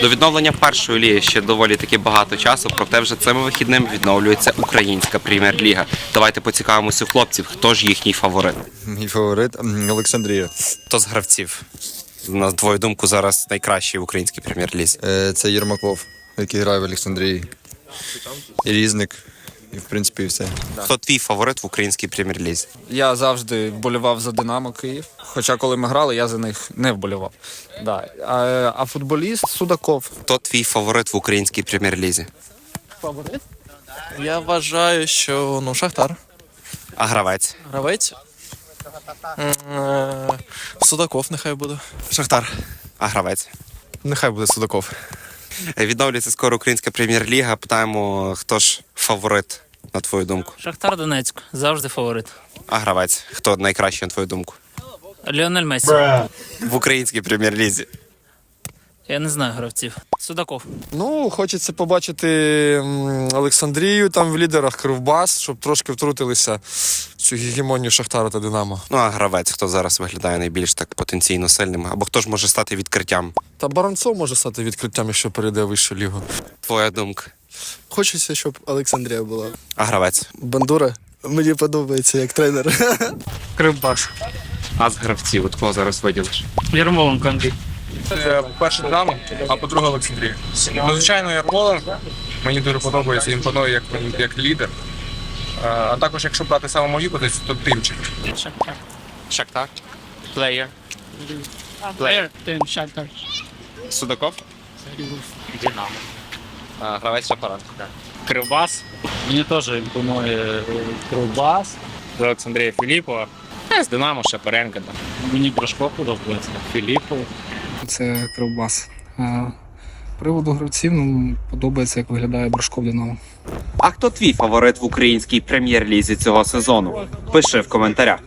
До відновлення першої ліги ще доволі таки багато часу, проте вже цими вихідними відновлюється українська прем'єр-ліга. Давайте поцікавимося у хлопців, хто ж їхній фаворит. Мій фаворит Олександрія. Хто з гравців? На твою думку, зараз найкращий в українській прем'єр-лізі. Е, Це Єрмаков, який грає в Олександрії. Різник. І в принципі і все. Хто твій фаворит в українській прем'єр-лізі? Я завжди вболівав за Динамо Київ. Хоча коли ми грали, я за них не вболівав. Да. А, а футболіст Судаков. Хто твій фаворит в українській прем'єр-лізі? Фаворит? Я вважаю, що ну, Шахтар. А гравець? Гравець. Е, Судаков нехай буде. Шахтар. А гравець? Нехай буде Судаков. Відновлюється скоро українська прем'єр-ліга. Питаємо, хто ж фаворит, на твою думку? Шахтар Донецьк завжди фаворит. А гравець? Хто найкращий на твою думку? Ліонель Мессі. В українській прем'єр-лізі. Я не знаю гравців. Судаков. Ну, хочеться побачити Олександрію там в лідерах Кривбас, щоб трошки втрутилися в цю гегемонію Шахтара та Динамо. Ну а гравець, хто зараз виглядає найбільш так потенційно сильним, або хто ж може стати відкриттям? Та Баранцов може стати відкриттям, якщо перейде в вищу лігу. Твоя думка. Хочеться, щоб Олександрія була. А гравець? Бандура мені подобається як тренер. Кривбас. А з гравців, от кого зараз виділиш? Ярмоленко Андрій. Перше Динамо, а по-друге Олександрія. Ну, звичайно, Ярмоленко. Мені дуже подобається, імпонує як, як лідер. Е, А також, якщо брати саме мою позицію, то Тимчик. Шахтар. Шахтар. Плеєр. Плеєр. Тим Шахтар. Судаков. Динамо. Гравець Шапаренко. Кривбас. Мені теж імпонує е, Кривбас. З Олександрія Філіпова. Е, З Динамо Шапаренка. Там. Мені Брашко подобається. Філіпов. Це Кривбас. Приводу гравців ну, подобається, як виглядає Брашков Динамо. А хто твій фаворит в українській прем'єр-лізі цього сезону? Пиши в коментарях.